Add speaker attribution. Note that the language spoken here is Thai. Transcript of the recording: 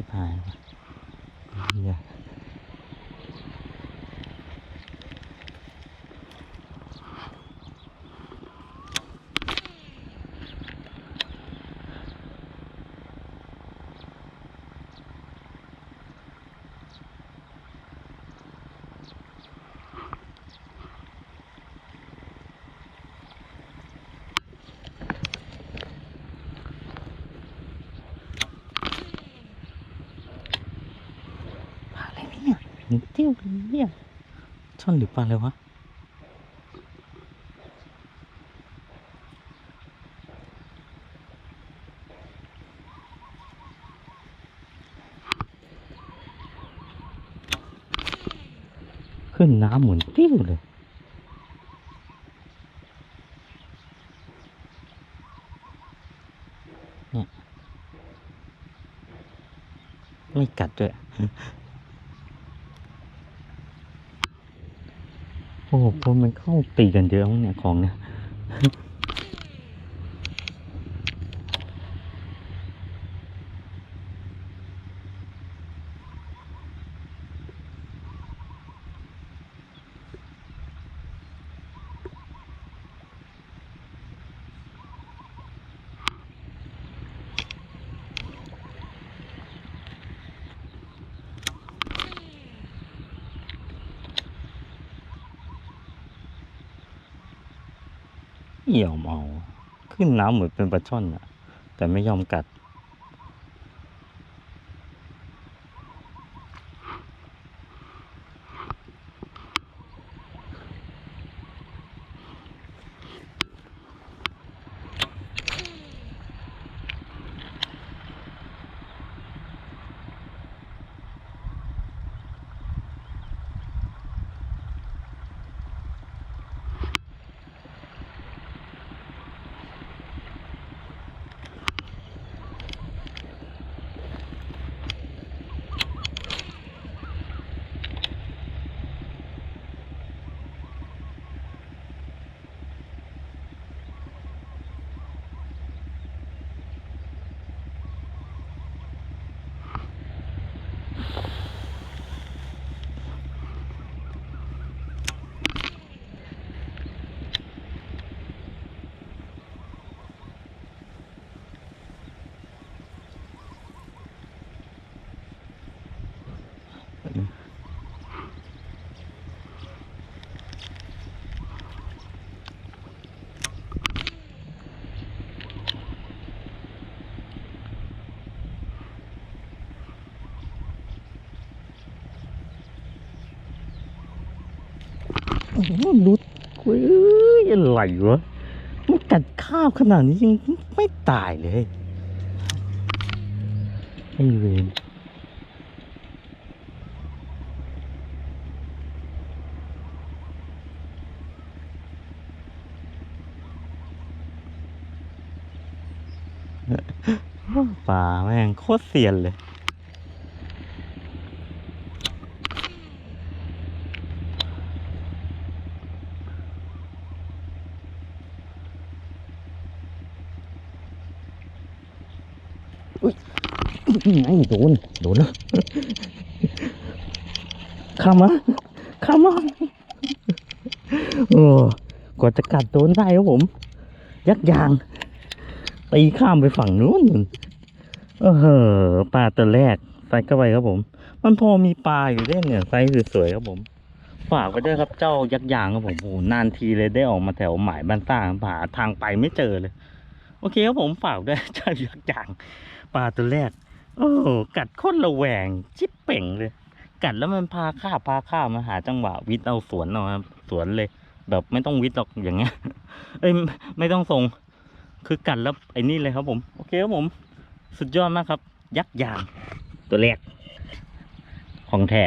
Speaker 1: ชิบหายวะเนี่ยปลาอะไรเนี่ยนิดเดียวเลยเนี่ยช่อนหรือปลาอะไรวะขึ้นน้ำเหมือนติ้วเลยเนี่ยไม่กัดด้วย โอ้โหคนมันเข้าตีกันเยอะเนี่ยของเนี่ย เหี่ยวเมา ขึ้นน้ำเหมือนเป็นปลาช่อนอะแต่ไม่ยอมกัด ดเว้ยอะไรวะมันกัดข้าวขนาดนี้ยังไม่ตายเลยไอ้เวรป่าแม่งโคตรเซียนเลย ไอ้โดน โดนแล้วข้ามาข้ามาโอ้กว่าจะกัดโดนได้ครับผม ยักษ์ยาง ตีข้ามไปฝั่งนู้นเออปลาตัวแรกใส่เข้าไปครับผม มันพอมีปลาอยู่ด้เนี่ยไซส์สวยๆครับผม ฝากไว้ด้วยครับเจ้ายักษ์ยางครับผมโอ้นานทีเลยได้ออกมาแถวหมายบ้านสร้างหาทางไปไม่เจอเลย โอเคครับผมฝากด้วยเจ้ายักษ์ยาง ปลาตัวแรก โอ้โหกัดโคตรระแวง ชิบเป่งเลย กัดแล้วมันพาข้าพาข้ามาหาจังหวะวิทย์เอาสวนเอาครับสวนเลย แบบไม่ต้องวิทย์หรอกอย่างเงี้ย เอ้ยไม่ไม่ต้องส่ง คือกัดแล้วไอ้นี่เลยครับผม โอเคครับผม สุดยอดมากครับ ยักษ์ยางตัวแรกของแท้